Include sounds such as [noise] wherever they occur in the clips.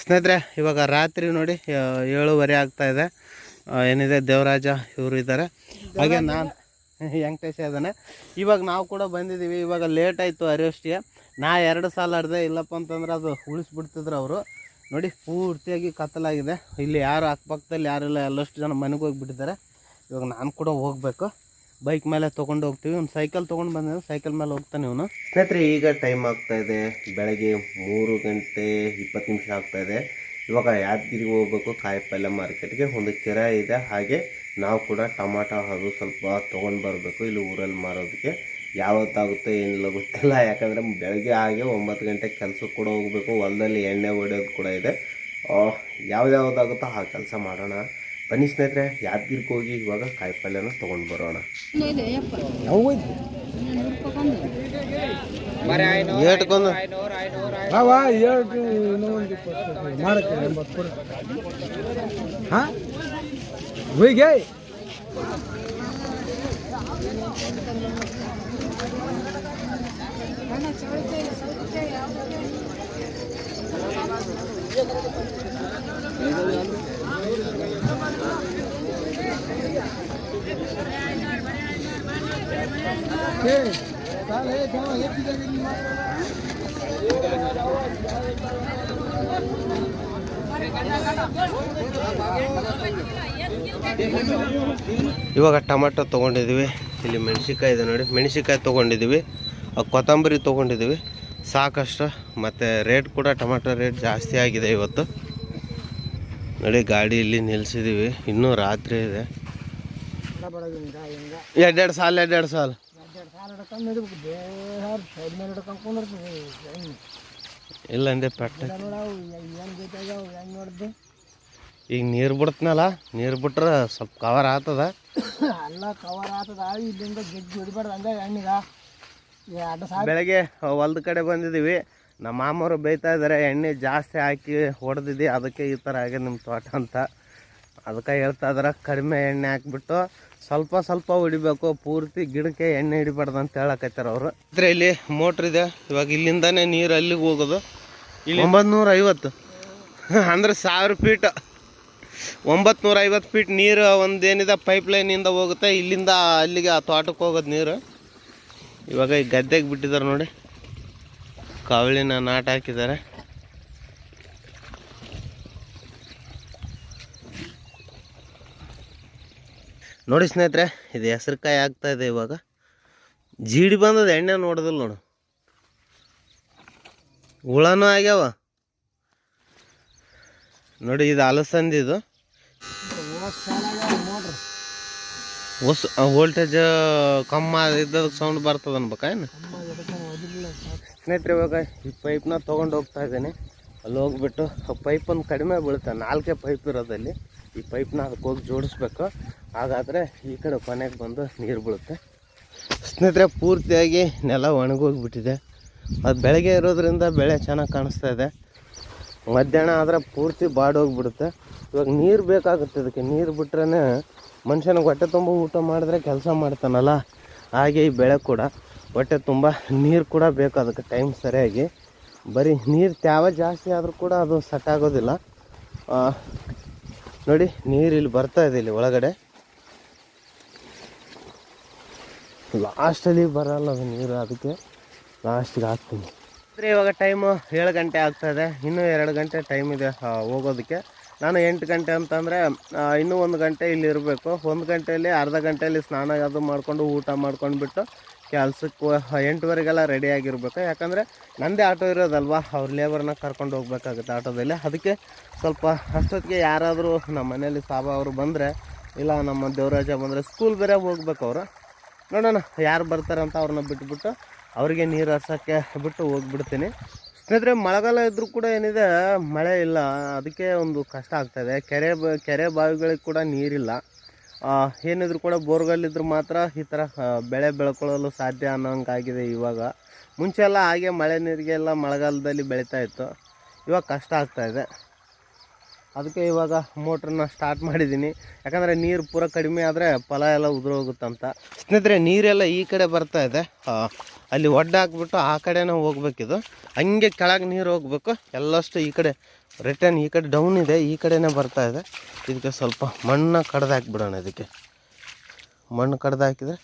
ಸ್ನೇಹಿತರೆ ಇವಾಗ ರಾತ್ರಿ ನೋಡಿ ಏಳುವರೆ ಆಗ್ತಾ ಇದೆ. ಏನಿದೆ ದೇವರಾಜ ಇವರು ಇದ್ದಾರೆ. ಹಾಗೆ ನಾನು [laughs] ವೆಂಕಟೇಶ ಇದ್ದಾನೆ. ಇವಾಗ ನಾವು ಕೂಡ ಬಂದಿದ್ದೀವಿ. ಇವಾಗ ಲೇಟ್ ಆಯಿತು ಅರಿವಷ್ಟಿಗೆ. ನಾ ಎರಡು ಸಾಲ ಅರ್ದೆ ಇಲ್ಲಪ್ಪ ಅಂತಂದ್ರೆ ಅದು ಉಳಿಸ್ಬಿಡ್ತಿದ್ರು ಅವರು. ನೋಡಿ ಪೂರ್ತಿಯಾಗಿ ಕತ್ತಲಾಗಿದೆ. ಇಲ್ಲಿ ಯಾರು ಅಕ್ಕಪಕ್ಕದಲ್ಲಿ ಯಾರಿಲ್ಲ ಎಲ್ಲಷ್ಟು ಜನ ಮನೆಗೆ ಹೋಗಿಬಿಟ್ಟಿದ್ದಾರೆ. ಇವಾಗ ನಾನು ಕೂಡ ಹೋಗಬೇಕು. ಬೈಕ್ ಮೇಲೆ ತೊಗೊಂಡು ಹೋಗ್ತೀವಿ. ಒಂದು ಸೈಕಲ್ ತೊಗೊಂಡು ಬಂದ ಸೈಕಲ್ ಮೇಲೆ ಹೋಗ್ತಾನೆ ಇವನು. ಸ್ನೇಹಿತರೆ, ಈಗ ಟೈಮ್ ಆಗ್ತಾ ಇದೆ. ಬೆಳಗ್ಗೆ ಮೂರು ಗಂಟೆ ಇಪ್ಪತ್ತು ನಿಮಿಷ ಆಗ್ತಾ ಇದೆ. ಇವಾಗ ಯಾದಗಿರಿಗೆ ಹೋಗ್ಬೇಕು. ಕಾಯಿಪಲ್ಯ ಮಾರ್ಕೆಟ್ಗೆ ಒಂದು ಕೆರೆ ಇದೆ. ಹಾಗೆ ನಾವು ಕೂಡ ಟೊಮಾಟೊ ಅದು ಸ್ವಲ್ಪ ತೊಗೊಂಡು ಬರಬೇಕು. ಇಲ್ಲಿ ಊರಲ್ಲಿ ಮಾರೋದಕ್ಕೆ ಯಾವತ್ತಾಗುತ್ತೋ, ಏನಿಲ್ಲ ಗೊತ್ತಿಲ್ಲ. ಯಾಕಂದರೆ ಬೆಳಗ್ಗೆ ಹಾಗೆ ಒಂಬತ್ತು ಗಂಟೆ ಕೆಲಸಕ್ಕೆ ಕೂಡ ಹೋಗಬೇಕು. ಹೊಲದಲ್ಲಿ ಎಣ್ಣೆ ಹೊಡೆಯೋದು ಕೂಡ ಇದೆ. ಯಾವ್ದಾವುದಾಗುತ್ತೋ ಆ ಕೆಲಸ ಮಾಡೋಣ. ಬನ್ನಿ ಸ್ನೇಹಿತರೆ ಯಾದಗಿರಿಗೆ ಹೋಗಿ ಇವಾಗ ಕಾಯಿಪಲ್ಯನ ತೊಗೊಂಡು ಬರೋಣ. ಏಟ್ಕೊಂದು ಅವ ಎರಡು ಇನ್ನೊಂದು ಇಪ್ಪತ್ತು ಮಾಡಕ್ಕೆ ಎಂಬತ್ತು ಕೊಡು ಹಾಂ ಹೋಯ್ಗೆ ಇವಾಗ ಟೊಮೆಟೊ ತೊಗೊಂಡಿದ್ದೀವಿ. ಇಲ್ಲಿ ಮೆಣಸಿನ್ಕಾಯಿ ಇದೆ ನೋಡಿ. ಮೆಣಸಿನ್ಕಾಯಿ ತೊಗೊಂಡಿದ್ದೀವಿ. ಕೊತ್ತಂಬರಿ ತೊಗೊಂಡಿದ್ದೀವಿ. ಸಾಕಷ್ಟು. ಮತ್ತು ರೇಟ್ ಕೂಡ ಟೊಮೆಟೊ ರೇಟ್ ಜಾಸ್ತಿ ಆಗಿದೆ ಇವತ್ತು. ನೋಡಿ, ಗಾಡಿ ಇಲ್ಲಿ ನಿಲ್ಲಿಸಿದ್ದೀವಿ ಇನ್ನೂ ರಾತ್ರಿ ಇದೆ. ಎರಡೆರಡು ಸಾಲ ಎರಡೆರಡು ಸಾಲ. ಇಲ್ಲ ಅಂದೆ ಪೆಟ್ಟ. ಈಗ ನೀರು ಬಿಡ್ತನಲ್ಲ, ನೀರು ಬಿಟ್ರೆ ಸ್ವಲ್ಪ ಕವರ್ ಆತದ ಅಲ್ಲ ಕವರ್ ಆಗ್ತದ. ಇಲ್ಲಿಂದ ಗೆಜ್ಜಿ ಹೊಡಿಬಾರ್ದು ಬೆಳಗ್ಗೆ ಹೊಲ್ದ ಕಡೆ ಬಂದಿದ್ದೀವಿ ನಮ್ಮ ಮಾಮವರು ಬೈತಾ ಇದ್ದಾರೆ ಎಣ್ಣೆ ಜಾಸ್ತಿ ಹಾಕಿ ಹೊಡೆದಿದ್ದಿ, ಅದಕ್ಕೆ ಈ ಥರ ಆಗಿದೆ ನಿಮ್ಮ ತೋಟ ಅಂತ. ಅದಕ್ಕೆ ಹೇಳ್ತಾ ಇದಾರೆ ಕಡಿಮೆ ಎಣ್ಣೆ ಹಾಕ್ಬಿಟ್ಟು ಸ್ವಲ್ಪ ಸ್ವಲ್ಪ ಹೊಡಿಬೇಕು ಪೂರ್ತಿ ಗಿಡಕ್ಕೆ ಎಣ್ಣೆ ಹಿಡಿಬಾರ್ದು ಅಂತ ಹೇಳಕತ್ತಾರ ಅವರು. ಇದ್ರೆ ಇಲ್ಲಿ ಮೋಟ್ರ್ ಇದೆ ಇವಾಗ ಇಲ್ಲಿಂದಾನೇ ನೀರು ಅಲ್ಲಿಗೆ ಹೋಗೋದು. ಇಲ್ಲಿ ಒಂಬತ್ತು ಐವತ್ತು ಅಂದ್ರೆ ಸಾವಿರ ಫೀಟ್ ಒಂಬತ್ತು ನೂರ ಐವತ್ತು ಫೀಟ್ ನೀರು ಒಂದೇನಿದೆ ಪೈಪ್ ಲೈನಿಂದ ಹೋಗುತ್ತೆ ಇಲ್ಲಿಂದ ಅಲ್ಲಿಗೆ ಆ ತೋಟಕ್ಕೆ ಹೋಗೋದು ನೀರು. ಇವಾಗ ಈ ಗದ್ದೆಗೆ ಬಿಟ್ಟಿದ್ದಾರೆ ನೋಡಿ. ಕಾವಳಿನ ನಾಟ ಹಾಕಿದ್ದಾರೆ. ನೋಡಿ ಸ್ನೇಹಿತರೆ, ಇದು ಹೆಸರುಕಾಯಿ ಆಗ್ತಾ ಇದೆ ಇವಾಗ. ಜೀಡಿ ಬಂದದ, ಎಣ್ಣೆ ನೋಡೋದಿಲ್ಲ ನೋಡು. ಹುಳನೂ ಆಗ್ಯಾವ. ನೋಡಿ ಇದು ಅಲಸಂದಿ ಇದು. ಹೊಸ ವೋಲ್ಟೇಜ್ ಕಮ್ಮ ಇದ್ದದಕ್ಕೆ ಸೌಂಡ್ ಬರ್ತದ ಅನ್ಬೇಕೇನು ಸ್ನೇಹಿತರೆ, ಇವಾಗ ಈ ಪೈಪ್ನ ತೊಗೊಂಡು ಹೋಗ್ತಾ ಇದ್ದೀನಿ. ಅಲ್ಲಿ ಹೋಗ್ಬಿಟ್ಟು ಪೈಪನ್ನು ಕಡಿಮೆ ಬೀಳುತ್ತೆ, ನಾಲ್ಕೇ ಪೈಪ್ ಇರೋದಲ್ಲಿ ಈ ಪೈಪ್ನ ಅದಕ್ಕೆ ಹೋಗಿ ಜೋಡಿಸ್ಬೇಕು. ಹಾಗಾದರೆ ಈ ಕಡೆ ಕೊನೆಗೆ ಬಂದು ನೀರು ಬೀಳುತ್ತೆ. ಸ್ನೇಹಿತರೆ, ಪೂರ್ತಿಯಾಗಿ ನೆಲ ಒಣಗೋಗ್ಬಿಟ್ಟಿದೆ. ಅದು ಬೆಳಗ್ಗೆ ಇರೋದ್ರಿಂದ ಬೆಳೆ ಚೆನ್ನಾಗಿ ಕಾಣಿಸ್ತಾ ಇದೆ. ಮಧ್ಯಾಹ್ನ ಆದರೆ ಪೂರ್ತಿ ಬಾಡೋಗ್ಬಿಡುತ್ತೆ. ಇವಾಗ ನೀರು ಬೇಕಾಗುತ್ತೆ ಅದಕ್ಕೆ ನೀರು ಬಿಟ್ರೇ ಮನುಷ್ಯನಿಗೆ ಹೊಟ್ಟೆ ತುಂಬ ಊಟ ಮಾಡಿದ್ರೆ ಕೆಲಸ ಮಾಡ್ತಾನಲ್ಲ. ಹಾಗೆ ಈ ಬೆಳೆ ಕೂಡ. ಹೊಟ್ಟೆ ತುಂಬ ನೀರು ಕೂಡ ಬೇಕು ಅದಕ್ಕೆ ಟೈಮ್ ಸರಿಯಾಗಿ. ಬರೀ ನೀರು ತ್ಯಾವ ಜಾಸ್ತಿ ಆದರೂ ಕೂಡ ಅದು ಸೆಟ್ ಆಗೋದಿಲ್ಲ. ನೋಡಿ, ನೀರು ಇಲ್ಲಿ ಬರ್ತಾ ಇದೆ ಇಲ್ಲಿ ಒಳಗಡೆ. ಲಾಸ್ಟಲ್ಲಿ ಬರಲ್ಲ ಅದು ನೀರು, ಅದಕ್ಕೆ ಲಾಸ್ಟಿಗೆ ಹಾಕ್ತೀನಿ. ಅಂದರೆ ಇವಾಗ ಟೈಮು ಏಳು ಗಂಟೆ ಆಗ್ತಾಯಿದೆ ಇನ್ನೂ ಎರಡು ಗಂಟೆ ಟೈಮ್ ಇದೆ ಹೋಗೋದಕ್ಕೆ. ನಾನು ಎಂಟು ಗಂಟೆ ಅಂತಂದರೆ ಇನ್ನೂ ಒಂದು ಗಂಟೆ ಇಲ್ಲಿ ಇರಬೇಕು. ಒಂದು ಗಂಟೆಯಲ್ಲಿ, ಅರ್ಧ ಗಂಟೆಯಲ್ಲಿ ಸ್ನಾನ ಅದು ಮಾಡಿಕೊಂಡು ಊಟ ಮಾಡ್ಕೊಂಡ್ಬಿಟ್ಟು ಕೆಲ್ಸಕ್ಕೆ ಎಂಟುವರೆಗೆಲ್ಲ ರೆಡಿ ಆಗಿರ್ಬೇಕು. ಯಾಕಂದರೆ ನಂದೇ ಆಟೋ ಇರೋದಲ್ವಾ? ಅವ್ರ ಲೇಬರ್ನ ಕರ್ಕೊಂಡು ಹೋಗ್ಬೇಕಾಗುತ್ತೆ ಆಟೋದಲ್ಲಿ. ಅದಕ್ಕೆ ಸ್ವಲ್ಪ ಅಷ್ಟೊತ್ತಿಗೆ ಯಾರಾದರೂ ನಮ್ಮ ಮನೇಲಿ ಸಾಬ ಅವರು ಬಂದರೆ, ಇಲ್ಲ ನಮ್ಮ ದೇವರಾಜ ಬಂದರೆ ಸ್ಕೂಲ್ ಬೇರೆ ಹೋಗ್ಬೇಕು ಅವರು. ನೋಡೋಣ ಯಾರು ಬರ್ತಾರಂತ ಅವ್ರನ್ನ ಬಿಟ್ಬಿಟ್ಟು ಅವರಿಗೆ ನೀರು ಹರ್ಸೋಕ್ಕೆ ಬಿಟ್ಟು ಹೋಗ್ಬಿಡ್ತೀನಿ. ಸ್ನೇಹಿತರೆ, ಮಳೆಗಾಲ ಇದ್ದರೂ ಕೂಡ ಏನಿದೆ, ಮಳೆ ಇಲ್ಲ. ಅದಕ್ಕೆ ಒಂದು ಕಷ್ಟ ಆಗ್ತಾಯಿದೆ ಕೆರೆ ಕೆರೆ ಬಾವಿಗಳಿಗೆ ಕೂಡ ನೀರಿಲ್ಲ. ಏನಿದ್ರು ಕೂಡ ಬೋರ್ವೆಲ್ ಇದ್ರೆ ಮಾತ್ರ ಈ ಥರ ಬೆಳೆ ಬೆಳ್ಕೊಳ್ಳಲು ಸಾಧ್ಯ ಅನ್ನೋಂಗಾಗಿದೆ ಇವಾಗ. ಮುಂಚೆ ಎಲ್ಲ ಹಾಗೆ ಮಳೆ ನೀರಿಗೆಲ್ಲ ಮಳೆಗಾಲದಲ್ಲಿ ಬೆಳೀತಾ ಇತ್ತು. ಇವಾಗ ಕಷ್ಟ ಆಗ್ತಾ ಇದೆ. ಅದಕ್ಕೆ ಇವಾಗ ಮೋಟ್ರನ್ನ ಸ್ಟಾರ್ಟ್ ಮಾಡಿದ್ದೀನಿ. ಯಾಕಂದರೆ ನೀರು ಪೂರ ಕಡಿಮೆ ಆದರೆ ಫಲ ಎಲ್ಲ ಉದುರೋಗುತ್ತಂತ. ಸ್ನೇಹಿತರೆ, ನೀರೆಲ್ಲ ಈ ಕಡೆ ಬರ್ತಾ ಇದೆ. ಅಲ್ಲಿ ಒಡ್ಡ ಹಾಕ್ಬಿಟ್ಟು ಆ ಕಡೆನೇ ಹೋಗ್ಬೇಕಿದು. ಹಂಗೆ ಕೆಳಗೆ ನೀರು ಹೋಗ್ಬೇಕು. ಎಲ್ಲಷ್ಟು ಈ ಕಡೆ ರಿಟರ್ನ್ ಈ ಕಡೆ ಡೌನ್ ಇದೆ ಈ ಕಡೆನೇ ಬರ್ತಾ ಇದೆ. ಇದಕ್ಕೆ ಸ್ವಲ್ಪ ಮಣ್ಣು ಕಡ್ದು ಹಾಕ್ಬಿಡೋಣ ಇದಕ್ಕೆ. ಮಣ್ಣು ಕಡ್ದು ಹಾಕಿದ್ರೆ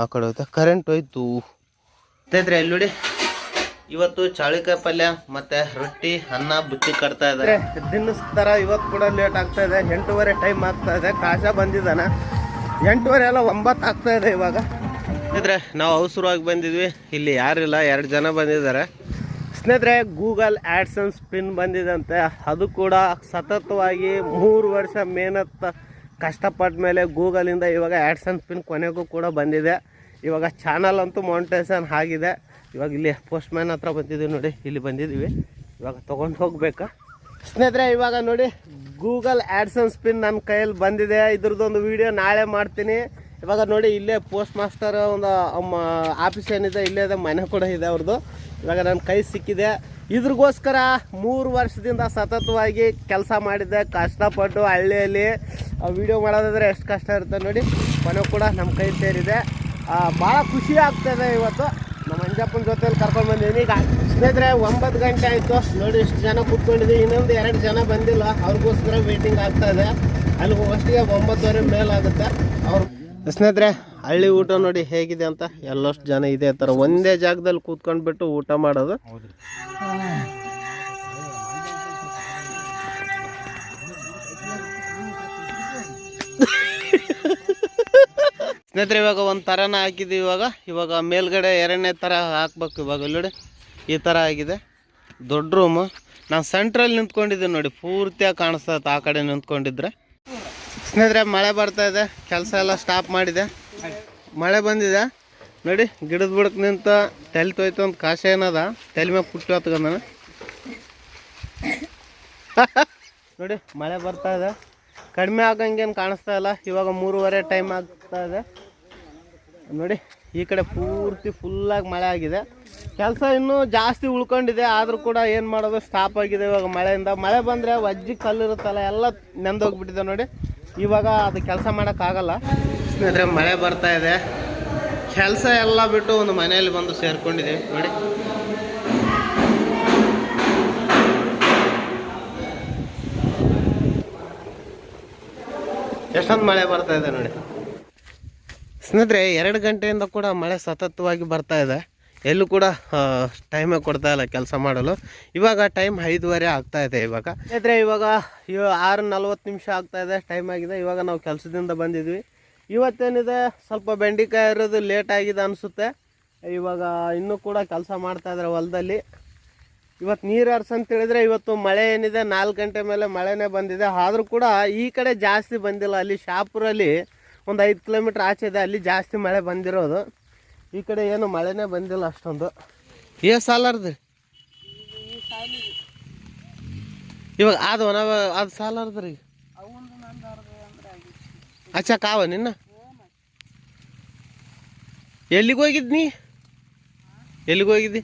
ಆ ಕಡೆ ಹೋಯ್ತಾ ಕರೆಂಟ್ ಹೋಯ್ತು. ಸ್ನೇಹಿತರೆ ಇಲ್ಲಿ ನೋಡಿ. ಇವತ್ತು ಚಾಳಿಕಾಯಿ ಪಲ್ಯ ಮತ್ತೆ ರೊಟ್ಟಿ ಅನ್ನ ಬುತ್ತಿ ಕಟ್ತಾ ಇದ್ದಾರೆ. ದಿನಸ್ತರ ಇವತ್ತು ಕೂಡ ಲೇಟ್ ಆಗ್ತಾ ಇದೆ. ಎಂಟೂವರೆ ಟೈಮ್ ಆಗ್ತಾ ಇದೆ. ಕಾಶ ಬಂದಿದ್ದಾನೆ. ಎಂಟೂವರೆ ಎಲ್ಲ ಒಂಬತ್ತು ಆಗ್ತಾ ಇದೆ ಇವಾಗ. ಸ್ನೇಹಿತರೆ ನಾವು ಅವಸರವಾಗಿ ಬಂದಿದ್ವಿ. ಇಲ್ಲಿ ಯಾರಿಲ್ಲ. ಎರಡು ಜನ ಬಂದಿದ್ದಾರೆ. ಸ್ನೇಹಿತರೆ ಗೂಗಲ್ ಆ್ಯಡ್ಸನ್ಸ್ ಪಿನ್ ಬಂದಿದಂತೆ. ಅದು ಕೂಡ ಸತತವಾಗಿ ಮೂರು ವರ್ಷ ಮೇನತ್ತ ಕಷ್ಟಪಟ್ಟ ಮೇಲೆ ಗೂಗಲಿಂದ ಇವಾಗ ಆ್ಯಡ್ಸನ್ಸ್ ಪಿನ್ ಕೊನೆಗೂ ಕೂಡ ಬಂದಿದೆ. ಇವಾಗ ಚಾನಲ್ ಅಂತೂ ಮೌಂಟೇಷನ್ ಆಗಿದೆ. ಇವಾಗ ಇಲ್ಲಿ ಪೋಸ್ಟ್ ಮ್ಯಾನ್ ಹತ್ರ ಬಂದಿದ್ದೀವಿ ನೋಡಿ, ಇಲ್ಲಿ ಬಂದಿದ್ದೀವಿ. ಇವಾಗ ತೊಗೊಂಡು ಹೋಗ್ಬೇಕಾ? ಸ್ನೇಹಿತರೆ, ಇವಾಗ ನೋಡಿ ಗೂಗಲ್ ಆ್ಯಡ್ಸನ್ಸ್ ಪಿನ್ ನನ್ನ ಕೈಯಲ್ಲಿ ಬಂದಿದೆ. ಇದ್ರದ್ದೊಂದು ವಿಡಿಯೋ ನಾಳೆ ಮಾಡ್ತೀನಿ. ಇವಾಗ ನೋಡಿ ಇಲ್ಲೇ ಪೋಸ್ಟ್ ಮಾಸ್ಟರ್ ಒಂದು ಆಫೀಸ್ ಏನಿದೆ, ಇಲ್ಲೇ ಮನೆ ಕೂಡ ಇದೆ ಅವ್ರದ್ದು. ಇವಾಗ ನನ್ನ ಕೈ ಸಿಕ್ಕಿದೆ. ಇದ್ರಿಗೋಸ್ಕರ ಮೂರು ವರ್ಷದಿಂದ ಸತತವಾಗಿ ಕೆಲಸ ಮಾಡಿದ್ದೆ, ಕಷ್ಟಪಟ್ಟು ಹಳ್ಳಿಯಲ್ಲಿ. ವಿಡಿಯೋ ಮಾಡೋದಾದ್ರೆ ಎಷ್ಟು ಕಷ್ಟ ಇರುತ್ತೆ ನೋಡಿ, ಮನೆ ಕೂಡ ನಮ್ಮ ಕೈ ಸೇರಿದೆ. ಭಾಳ ಖುಷಿ ಆಗ್ತದೆ ಇವತ್ತು. ನಮ್ಮ ಅಂಜಪ್ಪನ ಜೊತೆಯಲ್ಲಿ ಕರ್ಕೊಂಡು ಬಂದಿದ್ದೀನಿ ಈಗ ಸ್ನೇಹಿತರೆ, ಒಂಬತ್ತು ಗಂಟೆ ಆಯಿತು. ನೋಡಿ, ಇಷ್ಟು ಜನ ಕೂತ್ಕೊಂಡಿದ್ದೀವಿ ಇನ್ನೊಂದು ಎರಡು ಜನ ಬಂದಿಲ್ಲ. ಅವ್ರಿಗೋಸ್ಕರ ವೇಟಿಂಗ್ ಆಗ್ತಾ ಇದೆ. ಅಲ್ಲಿ ಹೋಗೋಷ್ಟಿಗೆ ಒಂಬತ್ತುವರೆ ಮೇಲಾಗುತ್ತೆ. ಅವ್ರು ಸ್ನೇಹಿತರೆ ಹಳ್ಳಿ ಊಟ ನೋಡಿ ಹೇಗಿದೆ ಅಂತ ಎಲ್ಲಷ್ಟು ಜನ ಇದೇ ಥರ ಒಂದೇ ಜಾಗದಲ್ಲಿ ಕೂತ್ಕೊಂಡ್ಬಿಟ್ಟು ಊಟ ಮಾಡೋದು. ಸ್ನೇಹಿತರೆ ಇವಾಗ ಒಂದು ಥರನ ಹಾಕಿದ್ವಿ ಇವಾಗ. ಇವಾಗ ಮೇಲ್ಗಡೆ ಎರಡನೇ ಥರ ಹಾಕ್ಬೇಕು ಇವಾಗ ನೋಡಿ ಈ ಥರ ಆಗಿದೆ. ದೊಡ್ಡ ರೂಮು ನಾನು ಸೆಂಟ್ರಲ್ಲಿ ನಿಂತ್ಕೊಂಡಿದ್ದೆ ನೋಡಿ ಪೂರ್ತಿಯಾಗಿ ಕಾಣಿಸ್ತದೆ ಆ ಕಡೆ ನಿಂತ್ಕೊಂಡಿದ್ರೆ. ಸ್ನೇಹಿತರೆ ಮಳೆ ಬರ್ತಾ ಇದೆ. ಕೆಲಸ ಎಲ್ಲ ಸ್ಟಾಪ್ ಮಾಡಿದೆ. ಮಳೆ ಬಂದಿದೆ. ನೋಡಿ, ಗಿಡದ ಬುಡಕ್ಕೆ ನಿಂತ ತಲೆ ತೋಯ್ತು ಅಂತ ಕಾಶ ಏನದ? ತಲೆ ಮೇಲೆ ಪುಟ್ಟು ಹತ್ಕೊಂಡನ. ನೋಡಿ, ಮಳೆ ಬರ್ತಾ ಇದೆ. ಕಡಿಮೆ ಆಗಂಗೇನು ಕಾಣಿಸ್ತಾ ಇಲ್ಲ. ಇವಾಗ ಮೂರುವರೆ ಟೈಮ್ ಆಗ್ತಾ ಇದೆ. ನೋಡಿ, ಈ ಕಡೆ ಪೂರ್ತಿ ಫುಲ್ಲಾಗಿ ಮಳೆ ಆಗಿದೆ. ಕೆಲಸ ಇನ್ನೂ ಜಾಸ್ತಿ ಉಳ್ಕೊಂಡಿದೆ. ಆದರೂ ಕೂಡ ಏನು ಮಾಡೋದು ಸ್ಟಾಪ್ ಆಗಿದೆ ಇವಾಗ ಮಳೆಯಿಂದ. ಮಳೆ ಬಂದರೆ ವಜ್ಜಿ ಕಲ್ಲಿರುತ್ತಲ್ಲ, ಎಲ್ಲ ನೆಂದೋಗ್ಬಿಟ್ಟಿದೆ ನೋಡಿ. ಇವಾಗ ಅದು ಕೆಲಸ ಮಾಡೋಕ್ಕಾಗಲ್ಲ ಸ್ನೇಹಿತರೆ, ಮಳೆ ಬರ್ತಾ ಇದೆ. ಕೆಲಸ ಎಲ್ಲ ಬಿಟ್ಟು ಒಂದು ಮನೆಯಲ್ಲಿ ಬಂದು ಸೇರ್ಕೊಂಡಿದ್ದೀವಿ. ನೋಡಿ. ಎಷ್ಟೊಂದು ಮಳೆ ಬರ್ತಾ ಇದೆ ನೋಡಿ. ಸ್ನೇಹಿತರೆ, ಎರಡು ಗಂಟೆಯಿಂದ ಕೂಡ ಮಳೆ ಸತತವಾಗಿ ಬರ್ತಾ ಇದೆ. ಎಲ್ಲೂ ಕೂಡ ಟೈಮೇ ಕೊಡ್ತಾ ಇಲ್ಲ ಕೆಲಸ ಮಾಡಲು. ಇವಾಗ ಟೈಮ್ ಐದುವರೆ ಆಗ್ತಾ ಇದೆ ಇವಾಗ. ಸ್ನೇಹಿತರೆ, ಇವಾಗ ಇವ- ಆರು ನಲ್ವತ್ತು ನಿಮಿಷ ಆಗ್ತಾ ಇದೆ ಟೈಮ್ ಆಗಿದೆ. ಇವಾಗ ನಾವು ಕೆಲಸದಿಂದ ಬಂದಿದ್ವಿ. ಇವತ್ತೇನಿದೆ? ಸ್ವಲ್ಪ ಬೆಂಡೆಕಾಯಿ ಇರೋದು ಲೇಟ್ ಆಗಿದೆ ಅನಿಸುತ್ತೆ. ಇವಾಗ ಇನ್ನೂ ಕೂಡ ಕೆಲಸ ಮಾಡ್ತಾ ಇದ್ದಾರೆ ಹೊಲದಲ್ಲಿ. ಇವತ್ತು ನೀರು ಹೇಳಿದ್ರೆ ಇವತ್ತು ಮಳೆ ಏನಿದೆ? ನಾಲ್ಕು ಗಂಟೆ ಮೇಲೆ ಮಳೆನೇ ಬಂದಿದೆ. ಆದರೂ ಕೂಡ ಈ ಕಡೆ ಜಾಸ್ತಿ ಬಂದಿಲ್ಲ. ಅಲ್ಲಿ ಶಾಪುರಲ್ಲಿ ಒಂದು ಐದು ಕಿಲೋಮೀಟ್ರ್ ಆಚೆ ಇದೆ. ಅಲ್ಲಿ ಜಾಸ್ತಿ ಮಳೆ ಬಂದಿರೋದು. ಈ ಕಡೆ ಏನು ಮಳೆನೇ ಬಂದಿಲ್ಲ ಅಷ್ಟೊಂದು. ಏ ಸಾಲಾರ್ದು? ಇವಾಗ ಅದು ಅದು ಸಾಲಾರ್ದ್ರಿ ಅಚ್ಚ ಕಾವ ನಿನ್ನ? ಎಲ್ಲಿಗೆ ಹೋಗಿದ್ ನೀ? ಎಲ್ಲಿಗೆ ಹೋಗಿದ್ದಿ?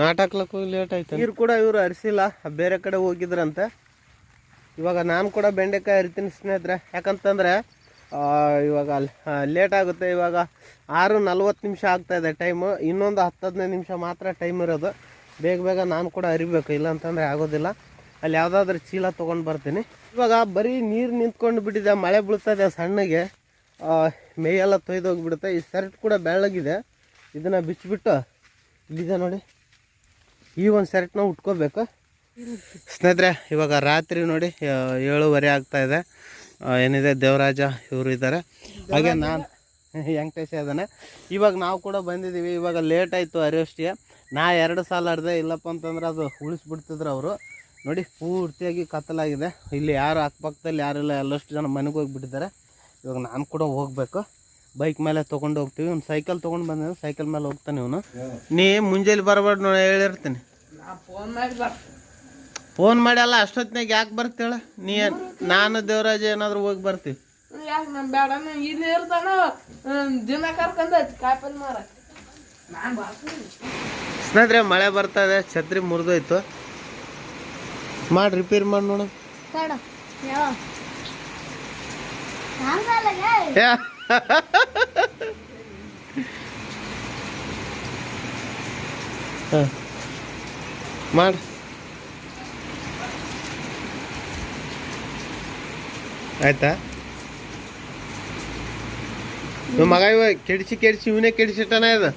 ನಾಟಕ್ಲಕ್ಕೆ ಲೇಟ್ ಆಯ್ತು ನೀರು ಕೂಡ ಇವರು ಹರಿಸಿಲ್ಲ ಬೇರೆ ಕಡೆ ಹೋಗಿದ್ರಂತೆ. ಇವಾಗ ನಾನು ಕೂಡ ಬೆಂಡೆಕಾಯಿ ಹರಿತೀನಿ ಸ್ನೇಹಿತರೆ. ಯಾಕಂತಂದರೆ ಇವಾಗ ಲೇಟ್ ಆಗುತ್ತೆ. ಇವಾಗ ಆರು ನಲ್ವತ್ತು ನಿಮಿಷ ಆಗ್ತಾ ಇದೆ ಟೈಮು ಇನ್ನೊಂದು ಹತ್ತು ಹದಿನೈದು ನಿಮಿಷ ಮಾತ್ರ ಟೈಮ್ ಇರೋದು. ಬೇಗ ಬೇಗ ನಾನು ಕೂಡ ಅರಿಬೇಕು. ಇಲ್ಲ ಅಂತಂದರೆ ಆಗೋದಿಲ್ಲ. ಅಲ್ಲಿ ಯಾವುದಾದ್ರೂ ಚೀಲ ತೊಗೊಂಡು ಬರ್ತೀನಿ. ಇವಾಗ ಬರೀ ನೀರು ನಿಂತ್ಕೊಂಡು ಬಿಟ್ಟಿದೆ ಮಳೆ ಬೀಳ್ತದೆ ಸಣ್ಣಗೆ. ಆ, ಮೇಯೆಲ್ಲ ತೊಯ್ದೋಗ್ಬಿಡುತ್ತೆ. ಈ ಶರ್ಟ್ ಕೂಡ ಬೆಳ್ಳಗಿದೆ. ಇದನ್ನು ಬಿಚ್ಚಿಬಿಟ್ಟು ಇಲ್ಲಿದೆ ನೋಡಿ. ಈ ಒಂದು ಶರ್ಟ್ನ ಉಟ್ಕೋಬೇಕು. ಸ್ನೇಹಿತರೆ ಇವಾಗ ರಾತ್ರಿ ನೋಡಿ ಏಳುವರೆ ಆಗ್ತಾ ಇದೆ ಏನಿದೆ ದೇವರಾಜ ಇವರು ಇದ್ದಾರೆ. ಹಾಗೆ ನಾನು [laughs] ವೆಂಕಟೇಶ ಇದ್ದಾನೆ. ಇವಾಗ ನಾವು ಕೂಡ ಬಂದಿದ್ದೀವಿ. ಇವಾಗ ಲೇಟ್ ಆಯಿತು ಅರಿವಷ್ಟಿಗೆ. ನಾ ಎರಡು ಸಾಲ ಅರ್ಧ ಇಲ್ಲಪ್ಪ ಅಂತಂದ್ರೆ ಅದು ಉಳಿಸ್ಬಿಡ್ತಿದ್ರು ಅವರು. ನೋಡಿ ಪೂರ್ತಿಯಾಗಿ ಕತ್ತಲಾಗಿದೆ. ಇಲ್ಲಿ ಯಾರು ಅಕ್ಕಪಕ್ಕದಲ್ಲಿ ಯಾರಿಲ್ಲ ಎಲ್ಲಷ್ಟು ಜನ ಮನೆಗೆ ಹೋಗ್ಬಿಟ್ಟಿದ್ದಾರೆ. ಇವಾಗ ನಾನು ಕೂಡ ಹೋಗಬೇಕು. ಬೈಕ್ ಮೇಲೆ ತೊಗೊಂಡು ಹೋಗ್ತೀವಿ. ಒಂದು ಸೈಕಲ್ ತೊಗೊಂಡು ಬಂದ ಸೈಕಲ್ ಮೇಲೆ ಹೋಗ್ತಾನೆ ಇವನು. ನೀ ಮುಂಜಾನೆ ಬರಬಾರ್ದು ನೋಡಿ ಹೇಳಿರ್ತೀನಿ. ಫೋನ್ ಮಾಡಿ ಅಲ್ಲ ಅಷ್ಟೊತ್ತಿನಾಗ ಯಾಕೆ ಬರ್ತೀಳ ನೀ ನಾನು ದೇವರಾಜ ಏನಾದರೂ ಹೋಗಿ ಬರ್ತೀವಿ ಸ್ನೇಹಿತರೆ ಮಳೆ ಬರ್ತಾ ಇದೆ. ಛತ್ರಿ ಮುರಿದೋಯ್ತು. ಮಾಡಿ ರಿಪೇರ್ ಮಾಡಿ ನೋಡು. ಮಾಡಿ. ಆಯ್ತಾ? ನಿಮ್ಮ ಮಗ ಇವ ಕೆಡಿಸಿ ಕೆಡಿಸಿ ಇವನೇ ಕೆಡಿಸಿಟ್ಟಾನ ಇದು.